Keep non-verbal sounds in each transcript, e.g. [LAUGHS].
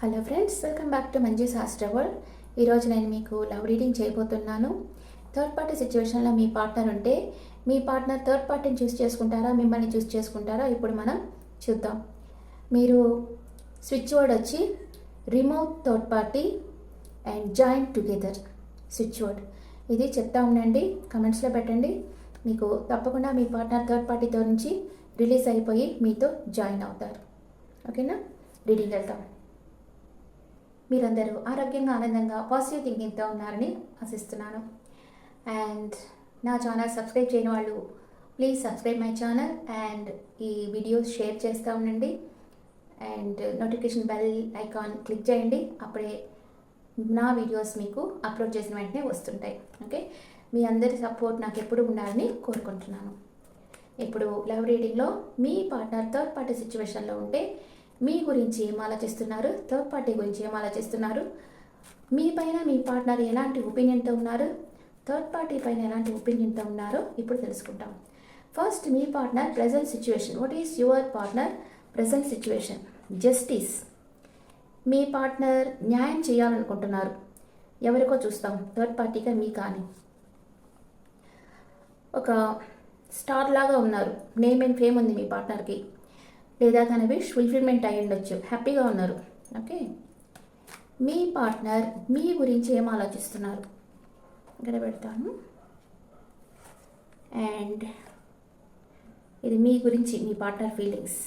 Hello friends welcome back to Manju Shastra world ఈరోజు నేను మీకు లవ్ రీడింగ్ చేయబోతున్నాను. థర్డ్ పార్టీ సిచ్యువేషన్లో మీ పార్ట్నర్ ఉంటే మీ పార్ట్నర్ థర్డ్ పార్టీని చూస్ చేసుకుంటారా మిమ్మల్ని చూస్ చేసుకుంటారా ఇప్పుడు మనం చూద్దాం. మీరు స్విచ్ వర్డ్ వచ్చి remote third party and joint together switch word ఇది చెప్తా ఉండండి కమెంట్స్లో పెట్టండి. మీకు తప్పకుండా మీ పార్ట్నర్ థర్డ్ పార్టీతో నుంచి రిలీజ్ అయిపోయి మీతో జాయిన్ అవుతారు. ఓకేనా రీడింగ్ వెళ్తాం. మీరందరూ ఆరోగ్యంగా ఆనందంగా పాజిటివ్ థింకింగ్తో ఉన్నారని ఆశిస్తున్నాను. అండ్ నా ఛానల్ సబ్స్క్రైబ్ చేయని వాళ్ళు please subscribe my channel and ఈ వీడియోస్ షేర్ చేస్తూ ఉండండి. And notification bell icon click చేయండి. అప్పుడే నా వీడియోస్ మీకు అప్లోడ్ చేసిన వెంటనే వస్తుంటాయి. ఓకే మీ అందరి సపోర్ట్ నాకు ఎప్పుడు ఉండాలని కోరుకుంటున్నాను. ఇప్పుడు లవ్ రీడింగ్లో మీ పార్ట్నర్ థర్డ్ పార్టీ సిచ్యువేషన్లో ఉంటే మీ గురించి ఏం ఆలోచిస్తున్నారు? థర్డ్ పార్టీ గురించి ఏం ఆలోచిస్తున్నారు? మీ పైన మీ పార్ట్నర్ ఎలాంటి ఒపీనియన్తో ఉన్నారు? థర్డ్ పార్టీ పైన ఎలాంటి ఒపీనియన్తో ఉన్నారో ఇప్పుడు తెలుసుకుంటాం. First me partner present situation what is your partner present situation justice me partner న్యాయం చేయాలనుకుంటున్నారు. ఎవరికో చూస్తాం. థర్డ్ పార్టీగా మీ కానీ. ఒక స్టార్ లాగా ఉన్నారు. నేమ్ అండ్ ఫేమ్ ఉంది మీ పార్ట్నర్కి. లేదా తన విష్ ఫుల్ఫిల్మెంట్ అయి ఉండొచ్చు. హ్యాపీగా ఉన్నారు. ఓకే మీ పార్ట్నర్ మీ గురించి ఏం ఆలోచిస్తున్నారు? ఇక్కడ పెడతాను. అండ్ ఇది మీ గురించి మీ పార్ట్నర్ ఫీలింగ్స్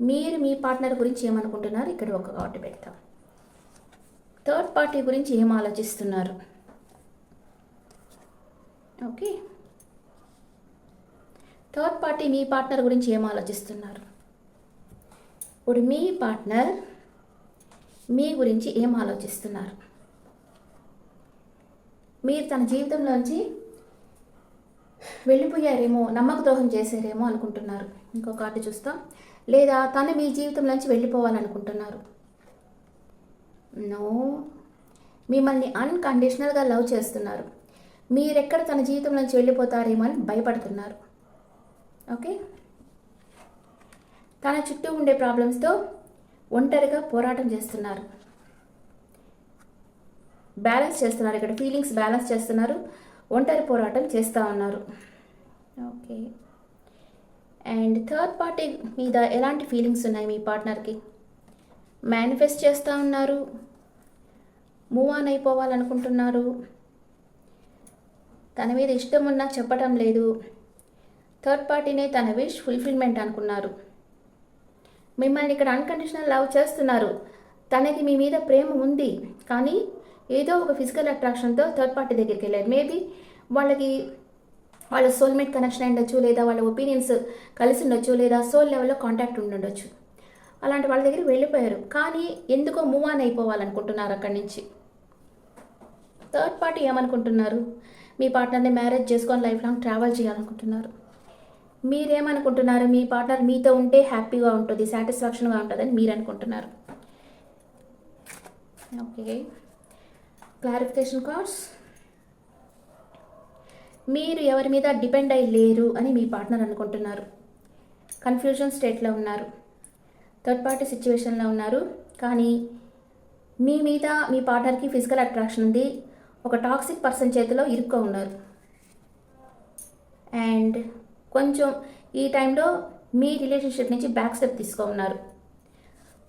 మీరు మీ పార్ట్నర్ గురించి ఏమనుకుంటున్నారు? ఇక్కడ ఒక కార్డు పెడతాం. థర్డ్ పార్టీ గురించి ఏం ఆలోచిస్తున్నారు? ఓకే థర్డ్ పార్టీ మీ పార్ట్నర్ గురించి ఏం ఆలోచిస్తున్నారు? ఇప్పుడు మీ పార్ట్నర్ మీ గురించి ఏం ఆలోచిస్తున్నారు? మీరు తన జీవితంలోంచి వెళ్ళిపోయారేమో నమ్మక ద్రోహం చేశారేమో అనుకుంటున్నారు. ఇంకో కార్డు చూస్తాం. లేదా తను మీ జీవితంలోంచి వెళ్ళిపోవాలనుకుంటున్నారు. నో. మిమ్మల్ని అన్కండిషనల్గా లవ్ చేస్తున్నారు. మీరెక్కడ తన జీవితంలోంచి వెళ్ళిపోతారేమో అని భయపడుతున్నారు. ఓకే? తన చుట్టూ ఉండే ప్రాబ్లమ్స్తో ఒంటరిగా పోరాటం చేస్తున్నారు. బ్యాలెన్స్ చేస్తున్నారు. ఇక్కడ ఫీలింగ్స్ బ్యాలెన్స్ చేస్తున్నారు. ఒంటరి పోరాటం చేస్తూ ఉన్నారు. ఓకే అండ్ థర్డ్ పార్టీ మీద ఎలాంటి ఫీలింగ్స్ ఉన్నాయి మీ పార్ట్నర్కి మేనిఫెస్ట్ చేస్తూ ఉన్నారు. మూవ్ ఆన్ అయిపోవాలనుకుంటున్నారు. తన మీద ఇష్టం ఉన్నా చెప్పటం లేదు. థర్డ్ పార్టీనే తన విష్ ఫుల్ఫిల్మెంట్ అనుకున్నారు. మిమ్మల్ని ఇక్కడ అన్కండిషనల్ లవ్ చేస్తున్నారు. తనకి మీ మీద ప్రేమ ఉంది. కానీ ఏదో ఒక ఫిజికల్ అట్రాక్షన్తో థర్డ్ పార్టీ దగ్గరికి వెళ్ళారు. మేబీ వాళ్ళకి వాళ్ళ సోల్మేట్ కనెక్షన్ ఉండొచ్చు లేదా వాళ్ళ ఒపీనియన్స్ కలిసి ఉండొచ్చు లేదా సోల్ లెవెల్లో కాంటాక్ట్ ఉండొచ్చు. అలాంటి వాళ్ళ దగ్గరికి వెళ్ళిపోయారు. కానీ ఎందుకో మూవ్ ఆన్ అయిపోవాలనుకుంటున్నారు అక్కడి నుంచి. థర్డ్ పార్టీ ఏమనుకుంటున్నారు? మీ పార్ట్నర్ని మ్యారేజ్ చేసుకొని లైఫ్ లాంగ్ ట్రావెల్ చేయాలనుకుంటున్నారు. మీరేమనుకుంటున్నారు? మీ పార్ట్నర్ మీతో ఉంటే హ్యాపీగా ఉంటుంది సాటిస్ఫాక్షన్గా ఉంటుందని మీరు అనుకుంటున్నారు ఓకే. Clarification cards. మీరు ఎవరి మీద డిపెండ్ అయి లేరు అని మీ పార్ట్నర్ అనుకుంటున్నారు. కన్ఫ్యూజన్ స్టేట్లో ఉన్నారు. థర్డ్ పార్టీ సిచ్యువేషన్లో ఉన్నారు. కానీ మీ మీద మీ పార్ట్నర్కి ఫిజికల్ అట్రాక్షన్ ఉంది. ఒక టాక్సిక్ పర్సన్ చేతిలో ఇరుక్కో ఉన్నారు. అండ్ కొంచెం ఈ టైంలో మీ రిలేషన్షిప్ నుంచి బ్యాక్ స్టెప్ తీసుకో ఉన్నారు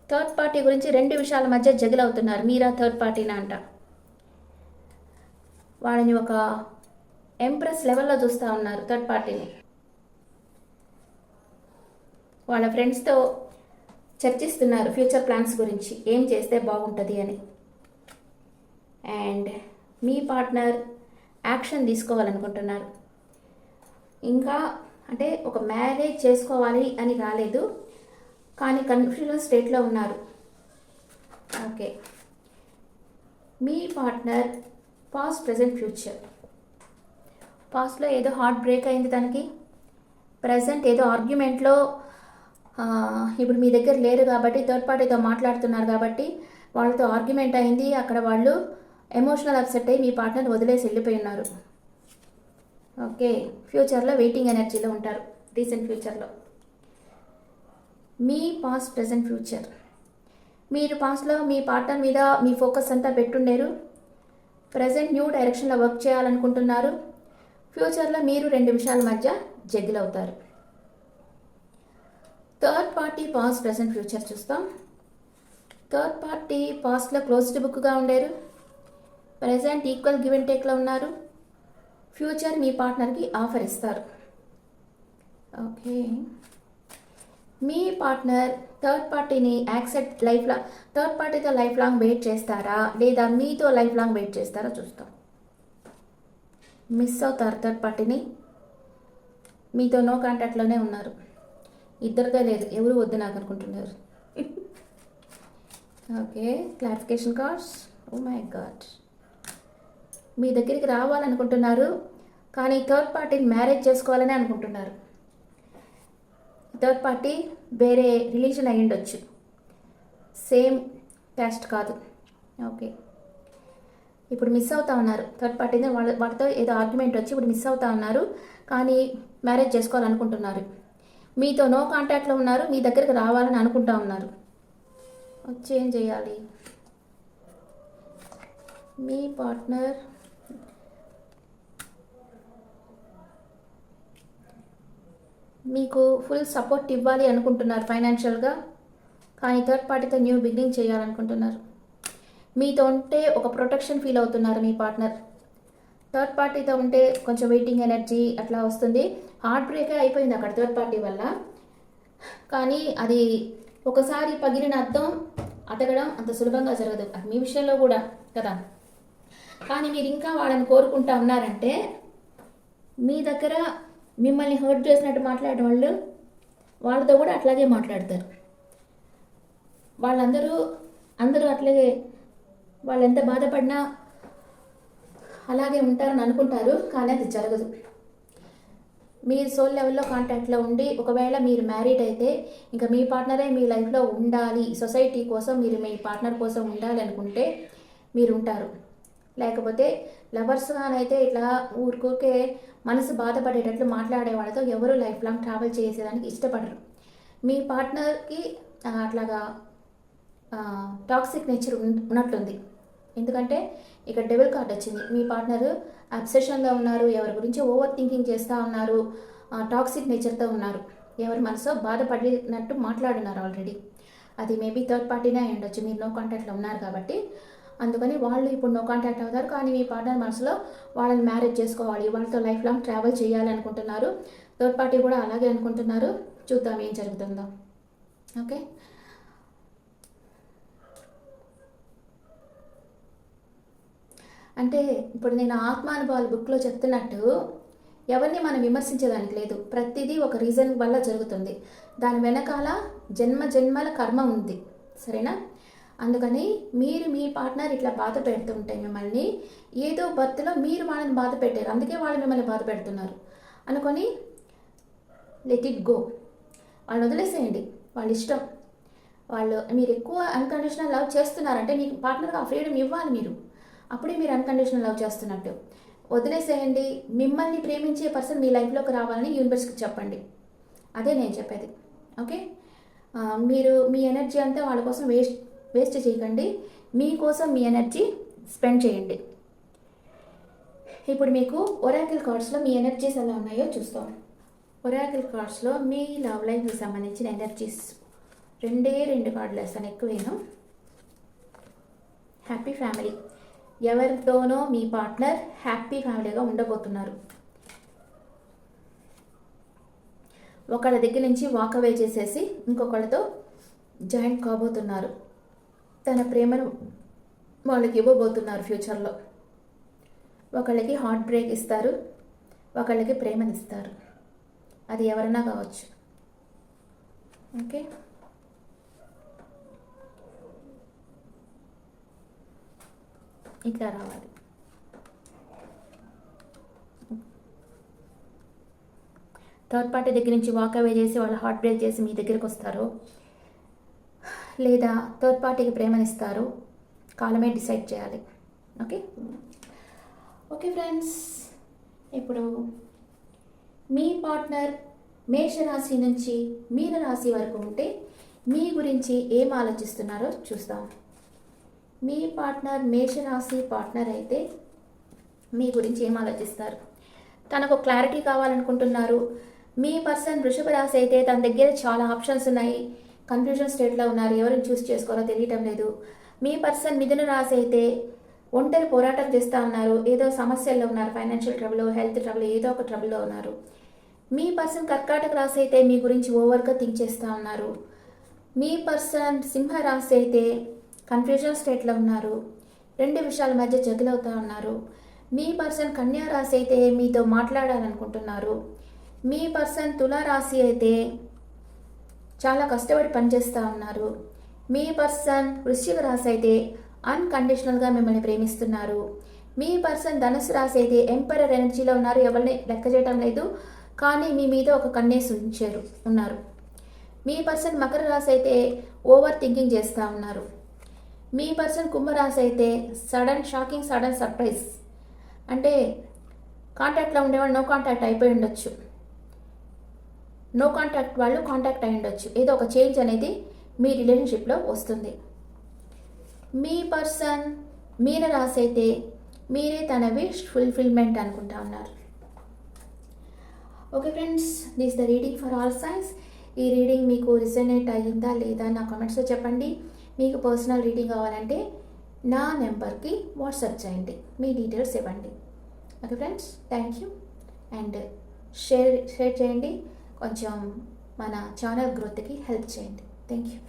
థర్డ్ పార్టీ గురించి రెండు విషయాల మధ్య జగిలవుతున్నారు మీరా థర్డ్ పార్టీనా అంట. వాళ్ళని ఒక ఎంప్రెస్ లెవెల్లో చూస్తూ ఉన్నారు థర్డ్ పార్టీని వాళ్ళ ఫ్రెండ్స్తో చర్చిస్తున్నారు ఫ్యూచర్ ప్లాన్స్ గురించి. ఏం చేస్తే బాగుంటుంది అని. అండ్ మీ పార్ట్నర్ యాక్షన్ తీసుకోవాలనుకుంటున్నారు. ఇంకా అంటే ఒక మ్యారేజ్ చేసుకోవాలి అని రాలేదు కానీ కన్ఫ్యూజన్ స్టేట్లో ఉన్నారు. ఓకే మీ పార్ట్నర్ పాస్ట్ ప్రజెంట్ ఫ్యూచర్ పాస్ట్లో ఏదో హార్ట్ బ్రేక్ అయింది తనకి. ప్రజెంట్ ఏదో ఆర్గ్యుమెంట్లో ఇప్పుడు మీ దగ్గర లేరు కాబట్టి థర్డ్ పార్టీతో మాట్లాడుతున్నారు కాబట్టి వాళ్ళతో ఆర్గ్యుమెంట్ అయింది. అక్కడ వాళ్ళు ఎమోషనల్ అప్సెట్ అయ్యి మీ పార్ట్నర్ వదిలేసి వెళ్ళిపోయి ఉన్నారు. ఓకే ఫ్యూచర్లో వెయిటింగ్ ఎనర్జీలో ఉంటారు రీసెంట్ ఫ్యూచర్లో. మీ పాస్ట్ ప్రజెంట్ ఫ్యూచర్. మీరు పాస్ట్లో మీ పార్ట్నర్ మీద మీ ఫోకస్ అంతా పెట్టుండేరు ప్రజెంట్ న్యూ డైరెక్షన్లో వర్క్ చేయాలనుకుంటున్నారు ఫ్యూచర్లో మీరు రెండు విషయాల మధ్య జగ్గిలవుతారు. Third party past present future చూస్తాం. థర్డ్ పార్టీ పాస్ట్లో క్లోజ్డ్ బుక్గా ఉండేరు ప్రజెంట్ ఈక్వల్ గివ్ అండ్ టేక్లో ఉన్నారు ఫ్యూచర్ మీ పార్ట్నర్కి ఆఫర్ ఇస్తారు. ఓకే. మీ పార్ట్నర్ థర్డ్ పార్టీని యాక్సెప్ట్ లైఫ్ లా థర్డ్ పార్టీతో లైఫ్ లాంగ్ వెయిట్ చేస్తారా? లేదా మీతో లైఫ్ లాంగ్ వెయిట్ చేస్తారా? చూస్తాం. మిస్ అవుతారు థర్డ్ పార్టీని. మీతో నో కాంటాక్ట్లోనే ఉన్నారు. ఇద్దరితో లేదు ఎవరు వద్దు నాకు అనుకుంటున్నారు. [LAUGHS] Okay. Clarification cards. Oh my god. మీ దగ్గరికి రావాలనుకుంటున్నారు. కానీ థర్డ్ పార్టీని మ్యారేజ్ చేసుకోవాలని అనుకుంటున్నారు. థర్డ్ పార్టీ వేరే రిలీజన్ అయి ఉండొచ్చు. సేమ్ క్యాస్ట్ కాదు. ఓకే ఇప్పుడు మిస్ అవుతా ఉన్నారు. థర్డ్ పార్టీని వాళ్ళ వాటితో ఏదో ఆర్గ్యుమెంట్ వచ్చి ఇప్పుడు మిస్ అవుతా ఉన్నారు. కానీ మ్యారేజ్ చేసుకోవాలనుకుంటున్నారు. మీతో నో కాంటాక్ట్లో ఉన్నారు. మీ దగ్గరికి రావాలని అనుకుంటా ఉన్నారు. వచ్చి ఏం చేయాలి? మీ పార్ట్నర్ మీకు ఫుల్ సపోర్ట్ ఇవ్వాలి అనుకుంటున్నారు ఫైనాన్షియల్గా కానీ థర్డ్ పార్టీతో న్యూ బిగినింగ్ చేయాలనుకుంటున్నారు. మీతో ఉంటే ఒక ప్రొటెక్షన్ ఫీల్ అవుతున్నారు మీ పార్ట్నర్ థర్డ్ పార్టీతో ఉంటే కొంచెం వెయిటింగ్ ఎనర్జీ అట్లా వస్తుంది. హార్ట్ బ్రేకే అయిపోయింది అక్కడ థర్డ్ పార్టీ వల్ల. కానీ అది ఒకసారి పగిలిన అర్థం అతగడం అంత సులభంగా జరగదు. అది మీ విషయంలో కూడా కదా? కానీ మీరు ఇంకా వాళ్ళని కోరుకుంటా ఉన్నారంటే మీ దగ్గర మిమ్మల్ని హర్ట్ చేసినట్టు మాట్లాడే వాళ్ళు వాళ్ళతో కూడా అట్లాగే మాట్లాడతారు. వాళ్ళందరూ అందరూ అట్లాగే వాళ్ళు ఎంత బాధపడినా అలాగే ఉంటారని అనుకుంటారు కానీ అది జరగదు. మీరు సోల్ లెవెల్లో కాంటాక్ట్లో ఉండి ఒకవేళ మీరు మ్యారీడ్ అయితే ఇంకా మీ పార్ట్నరే మీ లైఫ్లో ఉండాలి. సొసైటీ కోసం మీరు మీ పార్ట్నర్ కోసం ఉండాలి అనుకుంటే మీరు ఉంటారు. లేకపోతే లవర్స్గానైతే ఇట్లా ఊరికూరికే మనసు బాధపడేటట్లు మాట్లాడే వాళ్ళతో ఎవరు లైఫ్ లాంగ్ ట్రావెల్ చేసేదానికి ఇష్టపడరు. మీ పార్ట్నర్కి అట్లాగా టాక్సిక్ నేచర్ ఉన్నట్లుంది. ఎందుకంటే ఇక్కడ డెబుల్ కార్డ్ వచ్చింది. మీ పార్ట్నర్ అబ్సెషన్లో ఉన్నారు ఎవరి గురించి ఓవర్ థింకింగ్ చేస్తూ ఉన్నారు టాక్సిక్ నేచర్తో ఉన్నారు. ఎవరి మనసో బాధపడినట్టు మాట్లాడున్నారు ఆల్రెడీ అది మేబీ థర్డ్ పార్టీనే అయి ఉండొచ్చు మీరు నో కాంటాక్ట్లో ఉన్నారు కాబట్టి. అందుకని వాళ్ళు ఇప్పుడు నో కాంటాక్ట్ అవుతారు. కానీ మీ పార్ట్నర్ మనసులో వాళ్ళని మ్యారేజ్ చేసుకోవాలి. వాళ్ళతో లైఫ్ లాంగ్ ట్రావెల్ చేయాలి అనుకుంటున్నారు. థర్డ్ పార్టీ కూడా అలాగే అనుకుంటున్నారు. చూద్దాం ఏం జరుగుతుందో. ఓకే అంటే ఇప్పుడు నేను ఆత్మానుభవాలు బుక్లో చెప్తున్నట్టు ఎవరిని మనం విమర్శించేదానికి లేదు. ప్రతిదీ ఒక రీజన్ వల్ల జరుగుతుంది. దాని వెనకాల జన్మ జన్మల కర్మ ఉంది. సరేనా? అందుకని మీరు మీ పార్ట్నర్ ఇట్లా బాధ పెడుతుంటే మిమ్మల్ని ఏదో బర్త్లో మీరు వాళ్ళని బాధ పెట్టారు. అందుకే వాళ్ళు మిమ్మల్ని బాధ పెడుతున్నారు. అనుకొని లెట్ ఇట్ గో వాళ్ళని వదిలేసేయండి. వాళ్ళ ఇష్టం. వాళ్ళు మీరు ఎక్కువ అన్కండిషనల్ లవ్ చేస్తున్నారంటే మీకు పార్ట్నర్గా ఆ ఫ్రీడమ్ ఇవ్వాలి మీరు. అప్పుడే మీరు అన్కండిషనల్ లవ్ చేస్తున్నట్టు. వదిలేసేయండి. మిమ్మల్ని ప్రేమించే పర్సన్ మీ లైఫ్లోకి రావాలని యూనివర్స్కి చెప్పండి. అదే నేను చెప్పేది. ఓకే? మీరు మీ ఎనర్జీ అంతా వాళ్ళ కోసం వేస్ట్ వేస్ట్ చేయకండి. మీకోసం మీ ఎనర్జీ స్పెండ్ చేయండి. ఇప్పుడు మీకు ఒరాకిల్ కార్డ్స్లో మీ ఎనర్జీస్ ఎలా ఉన్నాయో చూస్తాం. ఒరాకిల్ కార్డ్స్లో మీ లవ్ లైఫ్కి సంబంధించిన ఎనర్జీస్ రెండే రెండు కార్డులు వేస్తాను ఎక్కువేను. Happy family. ఎవరితోనో మీ పార్ట్నర్ హ్యాపీ ఫ్యామిలీగా ఉండబోతున్నారు. ఒకళ్ళ దగ్గర నుంచి వాక్ అవే చేసేసి ఇంకొకళ్ళతో జాయింట్ కాబోతున్నారు. తన ప్రేమను వాళ్ళకి ఇవ్వబోతున్నారు ఫ్యూచర్లో. ఒకళ్ళకి హార్ట్ బ్రేక్ ఇస్తారు ఒకళ్ళకి ప్రేమని ఇస్తారు అది ఎవరైనా కావచ్చు. ఓకే? ఇట్లా రావాలి. థర్డ్ పార్టీ దగ్గర నుంచి వాక్ అవే చేసి వాళ్ళు హార్ట్ బ్రేక్ చేసి మీ దగ్గరికి వస్తారు. లేదా థర్డ్ పార్టీకి ప్రేమనిస్తారు కాలమే డిసైడ్ చేయాలి. ఓకే ఓకే ఫ్రెండ్స్ ఇప్పుడు మీ పార్ట్నర్ మేషరాశి నుంచి మీనరాశి వరకు ఉంటే మీ గురించి ఏం ఆలోచిస్తున్నారో చూస్తాం. మీ పార్ట్నర్ మేషరాశి పార్ట్నర్ అయితే మీ గురించి ఏం ఆలోచిస్తారు? తనకు క్లారిటీ కావాలనుకుంటున్నారు. మీ పర్సన్ వృషభ రాశి అయితే తన దగ్గర చాలా ఆప్షన్స్ ఉన్నాయి. కన్ఫ్యూజన్ స్టేట్లో ఉన్నారు. ఎవరిని చూస్ చేసుకోవాలో తెలియటం లేదు. మీ పర్సన్ మిథున రాశి అయితే ఒంటరి పోరాటం చేస్తూ ఉన్నారు. ఏదో సమస్యల్లో ఉన్నారు. ఫైనాన్షియల్ ట్రబుల్ హెల్త్ ట్రబుల్ ఏదో ఒక ట్రబుల్లో ఉన్నారు. మీ పర్సన్ కర్కాటక రాశి అయితే మీ గురించి ఓవర్గా థింక్ చేస్తూ ఉన్నారు. మీ పర్సన్ సింహ రాశి అయితే కన్ఫ్యూజన్ స్టేట్లో ఉన్నారు. రెండు విషయాల మధ్య జగిలవుతూ ఉన్నారు. మీ పర్సన్ కన్యా రాశి అయితే మీతో మాట్లాడాలనుకుంటున్నారు. మీ పర్సన్ తులా రాశి అయితే చాలా కష్టపడి పనిచేస్తూ ఉన్నారు. మీ పర్సన్ వృశ్చిక రాశి అయితే అన్కండిషనల్గా మిమ్మల్ని ప్రేమిస్తున్నారు. మీ పర్సన్ ధనుసు రాశి అయితే ఎంపరర్ ఎనర్జీలో ఉన్నారు. ఎవరిని లెక్క చేయడం లేదు. కానీ మీ మీద ఒక కన్నేసి ఉంచారు ఉన్నారు. మీ పర్సన్ మకర రాశి అయితే ఓవర్ థింకింగ్ చేస్తూ ఉన్నారు. మీ పర్సన్ కుంభరాశి అయితే సడన్ షాకింగ్ సడన్ సర్ప్రైజ్ అంటే కాంటాక్ట్లో ఉండేవాళ్ళు నో కాంటాక్ట్ అయిపోయి ఉండొచ్చు. నో కాంటాక్ట్ వాళ్ళు కాంటాక్ట్ అయి ఉండొచ్చు. ఏదో ఒక చేంజ్ అనేది మీ రిలేషన్షిప్లో వస్తుంది. మీ పర్సన్ మీన రాసి అయితే మీరే తన విష్ ఫుల్ఫిల్మెంట్ అనుకుంటా ఉన్నారు. Okay friends this the reading for all signs ఈ రీడింగ్ మీకు రిజనేట్ అయ్యిందా లేదా నా కామెంట్స్లో చెప్పండి. మీకు పర్సనల్ రీడింగ్ కావాలంటే నా నెంబర్కి వాట్సాప్ చేయండి. మీ డీటెయిల్స్ ఇవ్వండి. Okay friends thank you and share share చేయండి. కొంచెం మన ఛానల్ గ్రోత్కి హెల్ప్ చేయండి. Thank you